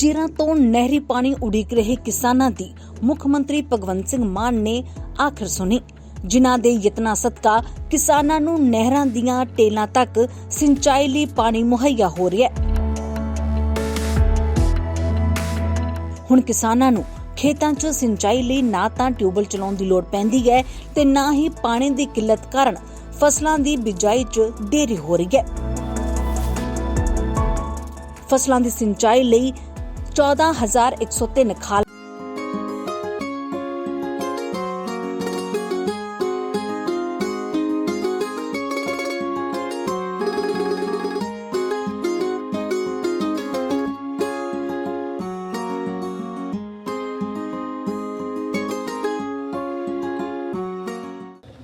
ਚਿਰਾਂ ਤੋਂ ਨਹਿਰੀ ਪਾਣੀ ਉਡੀਕ ਰਹੇ ਕਿਸਾਨਾਂ ਦੀ ਮੁੱਖ ਮੰਤਰੀ ਭਗਵੰਤ ਸਿੰਘ ਮਾਨ ਨੇ ਆਖਰ ਸੁਣੀ। ਜਿਨ੍ਹਾਂ ਦੇ ਯਤਨਾਂ ਸਦਕਾ ਕਿਸਾਨਾਂ ਨੂੰ ਨਹਿਰਾਂ ਦੀਆਂ ਟੇਲਾਂ ਤੱਕ ਸਿੰਚਾਈ ਲਈ ਪਾਣੀ ਮੁਹੱਈਆ ਹੋ ਰਿਹਾ ਹੈ। ਹੁਣ ਕਿਸਾਨਾਂ ਨੂੰ ਖੇਤਾਂ 'ਚ ਸਿੰਚਾਈ ਲਈ ਨਾ ਤਾਂ ਟਿਊਬਲ ਚਲਾਉਣ ਦੀ ਲੋੜ ਪੈਂਦੀ ਹੈ ਤੇ ਨਾ ਹੀ ਪਾਣੀ ਦੀ ਕਿੱਲਤ ਕਾਰਨ ਫਸਲਾਂ ਦੀ ਬਿਜਾਈ 'ਚ ਦੇਰੀ ਹੋ ਰਹੀ ਹੈ। ਫਸਲਾਂ ਦੀ ਸਿੰਚਾਈ ਲਈ 14103 ਖਾਲ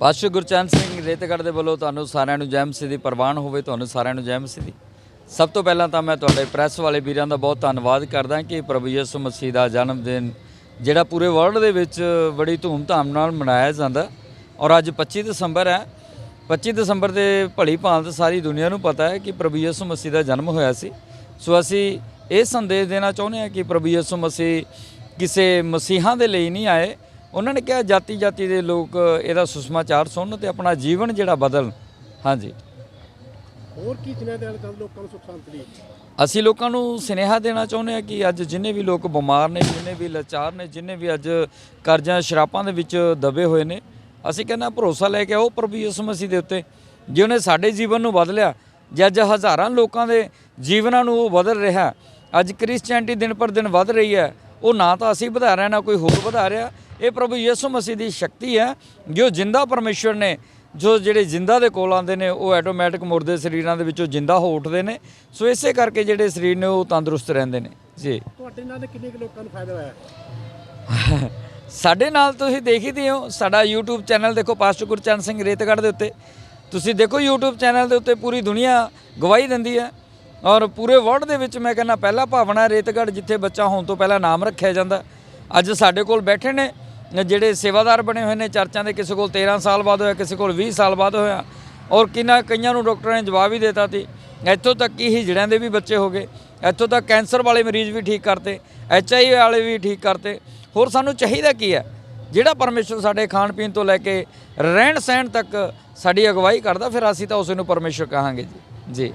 ਪਾਸ਼ਾ ਗੁਰਚਰਨ ਸਿੰਘ ਰੇਤਗੜ੍ਹ ਦੇ ਵੱਲੋਂ ਤੁਹਾਨੂੰ ਸਾਰਿਆਂ ਨੂੰ ਜੈਮਸੀ ਦੀ ਪ੍ਰਵਾਨ ਹੋਵੇ, ਤੁਹਾਨੂੰ ਸਾਰਿਆਂ ਨੂੰ ਜੈਮਸੀ ਦੀ। ਸਭ ਤੋਂ ਪਹਿਲਾਂ ਤਾਂ ਮੈਂ ਤੁਹਾਡੇ ਪ੍ਰੈਸ ਵਾਲੇ ਵੀਰਾਂ ਦਾ ਬਹੁਤ ਧੰਨਵਾਦ ਕਰਦਾ ਕਿ ਪ੍ਰਭੂ ਯਿਸੂ ਮਸੀਹ ਦਾ ਜਨਮ ਦਿਨ ਜਿਹੜਾ ਪੂਰੇ ਵਰਲਡ ਦੇ ਵਿੱਚ ਬੜੀ ਧੂਮ-ਧਾਮ ਨਾਲ ਮਨਾਇਆ ਜਾਂਦਾ ਔਰ ਅੱਜ 25 ਦਸੰਬਰ ਹੈ। 25 ਦਸੰਬਰ ਦੇ ਭਲੀ ਭਾਂਤ ਸਾਰੀ ਦੁਨੀਆ ਨੂੰ ਪਤਾ ਹੈ ਕਿ ਪ੍ਰਭੂ ਯਿਸੂ ਮਸੀਹ ਦਾ ਜਨਮ ਹੋਇਆ ਸੀ। ਸੋ ਅਸੀਂ ਇਹ ਸੰਦੇਸ਼ ਦੇਣਾ ਚਾਹੁੰਦੇ ਹਾਂ ਕਿ ਪ੍ਰਭੂ ਯਿਸੂ ਮਸੀਹ ਕਿਸੇ ਮਸੀਹਾਂ ਦੇ ਲਈ ਨਹੀਂ ਆਏ। ਉਹਨਾਂ ਨੇ ਕਿਹਾ ਜਾਤੀ ਜਾਤੀ ਦੇ ਲੋਕ ਇਹਦਾ ਸੁਸਮਾਚਾਰ ਸੁਣਨ ਤੇ ਆਪਣਾ ਜੀਵਨ ਜਿਹੜਾ ਬਦਲਣ। ਹਾਂਜੀ। ਹੋਰ ਕੀ ਸੁਨੇਹਾ ਦੇਣਾ ਚਾਹੁੰਦੇ ਲੋਕਾਂ ਨੂੰ ਸੁਖ ਸ਼ਾਂਤੀ ਲਈ? ਅਸੀਂ ਲੋਕਾਂ ਨੂੰ ਸੁਨੇਹਾ ਦੇਣਾ ਚਾਹੁੰਦੇ ਹਾਂ ਕਿ ਅੱਜ ਜਿੰਨੇ ਵੀ ਲੋਕ ਬਿਮਾਰ ਨੇ, ਜਿੰਨੇ ਵੀ ਲਾਚਾਰ ਨੇ, ਜਿੰਨੇ ਵੀ ਅੱਜ ਕਰਜ਼ਾਂ ਸ਼ਰਾਪਾਂ ਦੇ ਵਿੱਚ ਦਬੇ ਹੋਏ ਨੇ, ਅਸੀਂ ਕਹਿੰਦਾ ਭਰੋਸਾ ਲੈ ਕੇ ਆਓ ਪ੍ਰਭੂ ਯਿਸੂ ਮਸੀਹ ਦੇ ਉੱਤੇ। ਜੇ ਉਹਨੇ ਸਾਡੇ ਜੀਵਨ ਨੂੰ ਬਦਲਿਆ, ਜੇ ਅੱਜ ਹਜ਼ਾਰਾਂ ਲੋਕਾਂ ਦੇ ਜੀਵਨਾਂ ਨੂੰ ਉਹ ਬਦਲ ਰਿਹਾ, ਅੱਜ ਕ੍ਰਿਸਚੀਅਨਟੀ ਦਿਨ ਪਰ ਦਿਨ ਵੱਧ ਰਹੀ ਹੈ, ਉਹ ਨਾ ਤਾਂ ਅਸੀਂ ਵਧਾ ਰਹੇ ਨਾ ਕੋਈ ਹੋਰ ਵਧਾ ਰਿਹਾ। ਇਹ ਪ੍ਰਭੂ ਯਿਸੂ ਮਸੀਹ ਦੀ ਸ਼ਕਤੀ ਹੈ, ਜੋ ਜਿੰਦਾ ਪਰਮੇਸ਼ਵਰ ਨੇ ਜੋ ਜਿਹੜੇ ਜਿੰਦਾ ਦੇ ਕੋਲ ਆਉਂਦੇ ਨੇ ਉਹ ਆਟੋਮੈਟਿਕ ਮੁਰਦੇ ਸਰੀਰਾਂ ਦੇ ਵਿੱਚੋਂ ਜਿੰਦਾ ਹੋ ਉੱਠਦੇ ਨੇ। ਸੋ ਇਸੇ ਕਰਕੇ ਜਿਹੜੇ ਸਰੀਰ ਨੇ ਉਹ ਤੰਦਰੁਸਤ ਰਹਿੰਦੇ ਨੇ। ਜੀ। ਤੁਹਾਡੇ ਨਾਲ ਕਿੰਨੇ ਕੁ ਲੋਕਾਂ ਨੂੰ ਫਾਇਦਾ ਹੋਇਆ? ਸਾਡੇ ਨਾਲ ਤੁਸੀਂ ਦੇਖੀਦੇ ਹੋ ਸਾਡਾ YouTube ਚੈਨਲ ਦੇਖੋ ਪਾਸਟਰ ਗੁਰਚਰਨ ਸਿੰਘ ਰੇਤਗੜ੍ਹ ਦੇ ਉੱਤੇ। ਤੁਸੀਂ ਦੇਖੋ YouTube ਚੈਨਲ ਦੇ ਉੱਤੇ ਪੂਰੀ ਦੁਨੀਆ ਗਵਾਹੀ ਦਿੰਦੀ ਹੈ। ਔਰ ਪੂਰੇ ਵਰਲਡ ਦੇ ਵਿੱਚ ਮੈਂ ਕਹਿੰਦਾ ਪਹਿਲਾ ਭਾਵਨਾ ਰੇਤਗੜ੍ਹ ਜਿੱਥੇ ਬੱਚਾ ਹੋਣ ਤੋਂ ਪਹਿਲਾਂ ਨਾਮ ਰੱਖਿਆ ਜਾਂਦਾ। ਅੱਜ ਸਾਡੇ ਕੋਲ ਬੈਠੇ ਨੇ ਜਿਹੜੇ ਸੇਵਾਦਾਰ ਬਣੇ ਹੋਏ ਨੇ ਚਰਚਾਂ ਦੇ, ਕਿਸੇ ਕੋਲ 13 ਸਾਲ ਬਾਅਦ ਹੋਇਆ, ਕਿਸੇ ਕੋਲ 20 ਸਾਲ ਬਾਅਦ ਹੋਇਆ, ਔਰ ਕਿੰਨਾ ਕਈਆਂ ਨੂੰ ਡਾਕਟਰਾਂ ਨੇ ਜਵਾਬ ਹੀ ਦਿੱਤਾ ਸੀ, ਇੱਥੋਂ ਤੱਕ ਕਿ ਹਿਜੜਿਆਂ ਦੇ ਵੀ ਬੱਚੇ ਹੋ ਗਏ, ਇੱਥੋਂ ਤੱਕ ਕੈਂਸਰ ਵਾਲੇ ਮਰੀਜ਼ ਵੀ ਠੀਕ ਕਰਤੇ ਐਚ ਆਈ ਵਾਲੇ ਵੀ ਠੀਕ ਕਰਤੇ, ਹੋਰ ਸਾਨੂੰ ਚਾਹੀਦਾ ਕੀ ਹੈ? ਜਿਹੜਾ ਪਰਮੇਸ਼ਰ ਸਾਡੇ ਖਾਣ ਪੀਣ ਤੋਂ ਲੈ ਕੇ ਰਹਿਣ ਸਹਿਣ ਤੱਕ ਸਾਡੀ ਅਗਵਾਈ ਕਰਦਾ, ਫਿਰ ਅਸੀਂ ਤਾਂ ਉਸ ਨੂੰ ਪਰਮੇਸ਼ਰ ਕਹਾਂਗੇ ਜੀ। ਜੀ।